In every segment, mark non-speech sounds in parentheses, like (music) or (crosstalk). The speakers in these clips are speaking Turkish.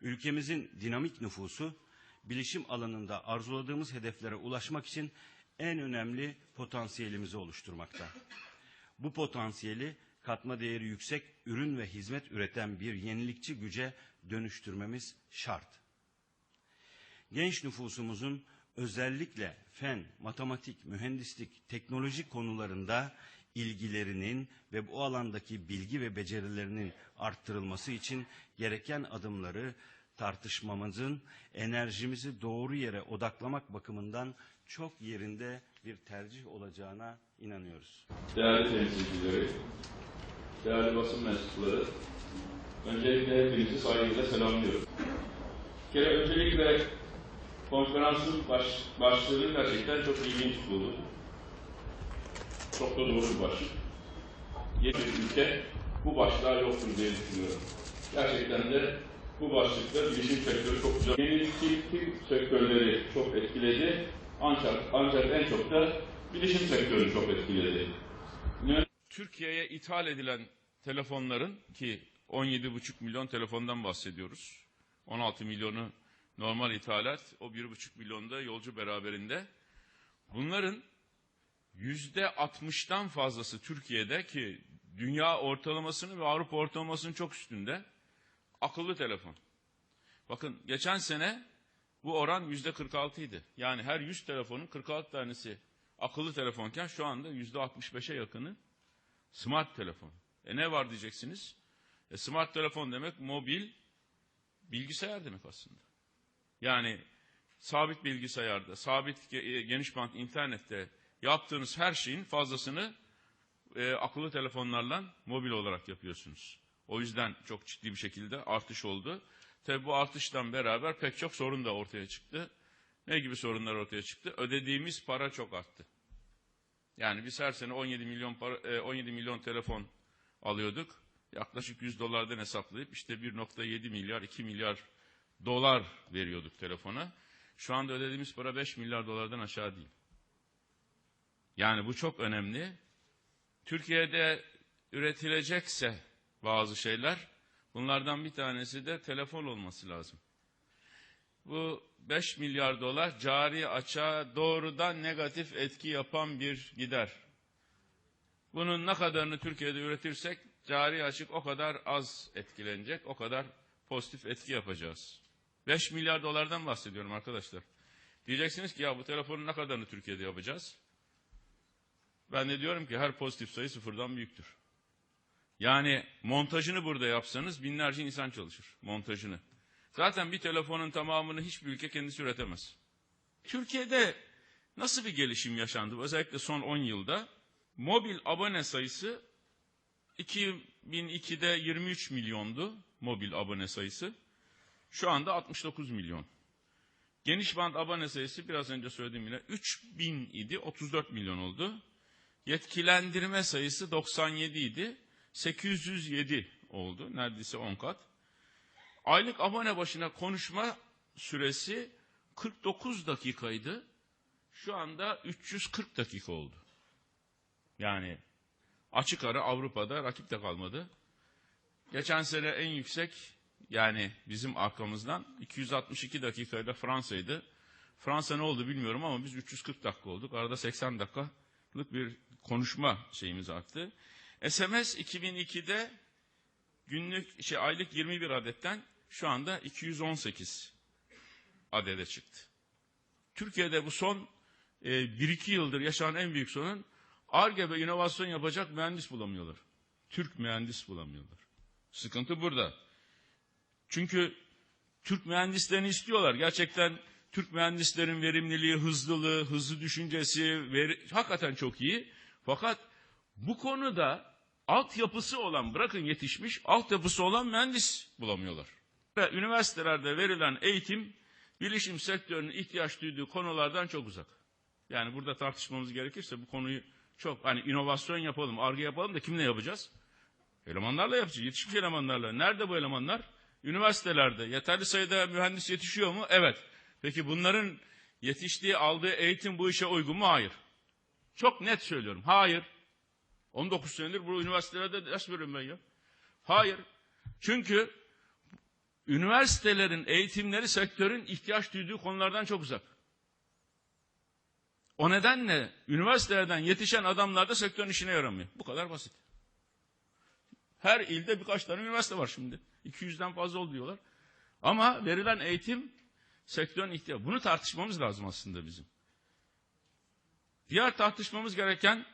Ülkemizin dinamik nüfusu bilişim alanında arzuladığımız hedeflere ulaşmak için en önemli potansiyelimizi oluşturmakta. Bu potansiyeli katma değeri yüksek ürün ve hizmet üreten bir yenilikçi güce dönüştürmemiz şart. Genç nüfusumuzun özellikle fen, matematik, mühendislik, teknoloji konularında ilgilerinin ve bu alandaki bilgi ve becerilerinin arttırılması için gereken adımları tartışmamızın enerjimizi doğru yere odaklamak bakımından çok yerinde bir tercih olacağına inanıyoruz. değerli temsilcileri, değerli basın mensupları, öncelikle hepinizi saygıyla selamlıyorum. Bir kere öncelikle konferansın baş, başlığını gerçekten çok ilginç buldum. Çok da doğru bir başlık. Yeni bir ülke bu başlığa yoktur diye düşünüyorum. Gerçekten de bu başlıkta bilişim sektörü çok güzel. Yenilikçi sektörleri çok etkiledi. Ancak, ancak en çok da bilişim sektörünü çok etkiledi. Türkiye'ye ithal edilen telefonların ki 17,5 milyon telefondan bahsediyoruz. 16 milyonu normal ithalat, o 1,5 milyonda yolcu beraberinde. Bunların yüzde 60'tan fazlası Türkiye'de ki dünya ortalamasını ve Avrupa ortalamasının çok üstünde akıllı telefon. Bakın geçen sene bu oran yüzde 46 idi. Yani her 100 telefonun 46 tanesi akıllı telefonken şu anda yüzde 65'e yakını smart telefon. E ne var diyeceksiniz? E smart telefon demek mobil bilgisayar demek aslında. Yani sabit bilgisayarda, sabit ge- geniş bant internette yaptığınız her şeyin fazlasını e, akıllı telefonlarla mobil olarak yapıyorsunuz. O yüzden çok ciddi bir şekilde artış oldu. Tabi bu artıştan beraber pek çok sorun da ortaya çıktı. Ne gibi sorunlar ortaya çıktı? Ödediğimiz para çok arttı. Yani biz her sene 17 milyon para, e, 17 milyon telefon alıyorduk. Yaklaşık 100 dolardan hesaplayıp işte 1.7 milyar 2 milyar dolar veriyorduk telefona. Şu anda ödediğimiz para 5 milyar dolardan aşağı değil. Yani bu çok önemli. Türkiye'de üretilecekse bazı şeyler bunlardan bir tanesi de telefon olması lazım. Bu 5 milyar dolar cari açığa doğrudan negatif etki yapan bir gider. Bunun ne kadarını Türkiye'de üretirsek cari açık o kadar az etkilenecek, o kadar pozitif etki yapacağız. 5 milyar dolardan bahsediyorum arkadaşlar. Diyeceksiniz ki ya bu telefonun ne kadarını Türkiye'de yapacağız? Ben de diyorum ki her pozitif sayı sıfırdan büyüktür. Yani montajını burada yapsanız binlerce insan çalışır montajını. Zaten bir telefonun tamamını hiçbir ülke kendisi üretemez. Türkiye'de nasıl bir gelişim yaşandı? Özellikle son 10 yılda mobil abone sayısı 2002'de 23 milyondu mobil abone sayısı. Şu anda 69 milyon. Geniş band abone sayısı biraz önce söylediğim gibi 3000 idi 34 milyon oldu. Yetkilendirme sayısı 97 idi 807 oldu neredeyse 10 kat. Aylık abone başına konuşma süresi 49 dakikaydı. Şu anda 340 dakika oldu. Yani açık ara Avrupa'da rakip de kalmadı. Geçen sene en yüksek yani bizim arkamızdan 262 dakikayla Fransa'ydı. Fransa ne oldu bilmiyorum ama biz 340 dakika olduk. Arada 80 dakikalık bir konuşma şeyimiz arttı. SMS 2002'de günlük şey aylık 21 adetten şu anda 218 adede çıktı. Türkiye'de bu son e, 1-2 yıldır yaşanan en büyük sorun ARGE ve inovasyon yapacak mühendis bulamıyorlar. Türk mühendis bulamıyorlar. Sıkıntı burada. Çünkü Türk mühendislerini istiyorlar. Gerçekten Türk mühendislerin verimliliği, hızlılığı, hızlı düşüncesi veri, hakikaten çok iyi. Fakat bu konuda altyapısı olan, bırakın yetişmiş, altyapısı olan mühendis bulamıyorlar. Ve üniversitelerde verilen eğitim, bilişim sektörünün ihtiyaç duyduğu konulardan çok uzak. Yani burada tartışmamız gerekirse bu konuyu çok, hani inovasyon yapalım, arge yapalım da kimle yapacağız? Elemanlarla yapacağız, yetişmiş elemanlarla. Nerede bu elemanlar? Üniversitelerde. Yeterli sayıda mühendis yetişiyor mu? Evet. Peki bunların yetiştiği, aldığı eğitim bu işe uygun mu? Hayır. Çok net söylüyorum. Hayır. 19 senedir bu üniversitelerde ders veriyorum ben ya. Hayır. Çünkü üniversitelerin eğitimleri sektörün ihtiyaç duyduğu konulardan çok uzak. O nedenle üniversitelerden yetişen adamlar da sektörün işine yaramıyor. Bu kadar basit. Her ilde birkaç tane üniversite var şimdi. 200'den fazla oldu diyorlar. Ama verilen eğitim sektörün ihtiyacı. Bunu tartışmamız lazım aslında bizim. Diğer tartışmamız gereken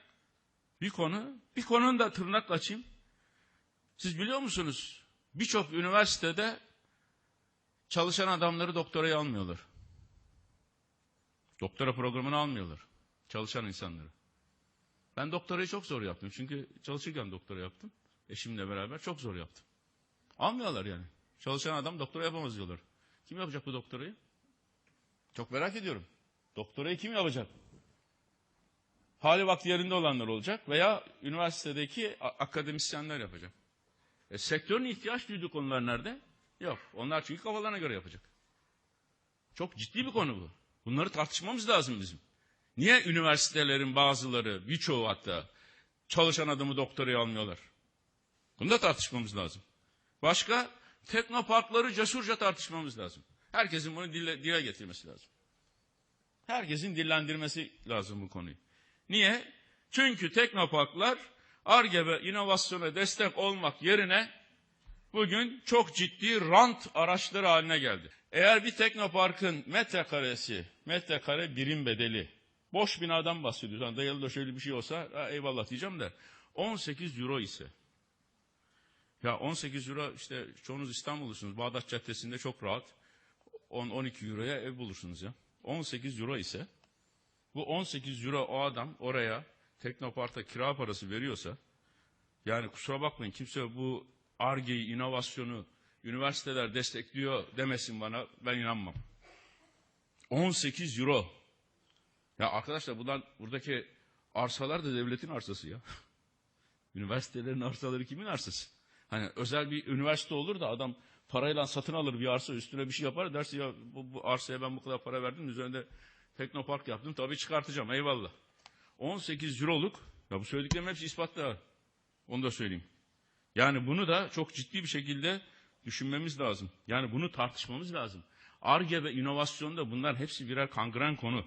bir konu, bir konunun da tırnakla açayım. Siz biliyor musunuz? Birçok üniversitede çalışan adamları doktoraya almıyorlar. Doktora programını almıyorlar. Çalışan insanları. Ben doktorayı çok zor yaptım. Çünkü çalışırken doktora yaptım. Eşimle beraber çok zor yaptım. Almıyorlar yani. Çalışan adam doktora yapamaz diyorlar. Kim yapacak bu doktorayı? Çok merak ediyorum. Doktorayı kim yapacak? Hali vakti yerinde olanlar olacak veya üniversitedeki akademisyenler yapacak. E, sektörün ihtiyaç duyduğu konular nerede? Yok. Onlar çünkü kafalarına göre yapacak. Çok ciddi bir konu bu. Bunları tartışmamız lazım bizim. Niye üniversitelerin bazıları, birçoğu hatta çalışan adamı doktoraya almıyorlar? Bunu da tartışmamız lazım. Başka teknoparkları cesurca tartışmamız lazım. Herkesin bunu dile, dile getirmesi lazım. Herkesin dillendirmesi lazım bu konuyu. Niye? Çünkü teknoparklar ARGE ve inovasyona destek olmak yerine bugün çok ciddi rant araçları haline geldi. Eğer bir teknoparkın metrekaresi, metrekare birim bedeli, boş binadan bahsediyoruz. Hani dayalı da şöyle bir şey olsa ha, eyvallah diyeceğim de 18 euro ise ya 18 euro işte çoğunuz İstanbullusunuz. Bağdat Caddesi'nde çok rahat 10-12 euroya ev bulursunuz ya. 18 euro ise bu 18 euro o adam oraya Teknopark'ta kira parası veriyorsa yani kusura bakmayın kimse bu ARGE'yi, inovasyonu üniversiteler destekliyor demesin bana ben inanmam. 18 euro. Ya arkadaşlar bunlar buradaki arsalar da devletin arsası ya. (laughs) Üniversitelerin arsaları kimin arsası? Hani özel bir üniversite olur da adam parayla satın alır bir arsa üstüne bir şey yapar derse ya bu, bu arsaya ben bu kadar para verdim üzerinde teknopark yaptım tabii çıkartacağım eyvallah. 18 euroluk ya bu söylediklerim hepsi ispatlı. Onu da söyleyeyim. Yani bunu da çok ciddi bir şekilde düşünmemiz lazım. Yani bunu tartışmamız lazım. ARGE ve inovasyonda bunlar hepsi birer kangren konu.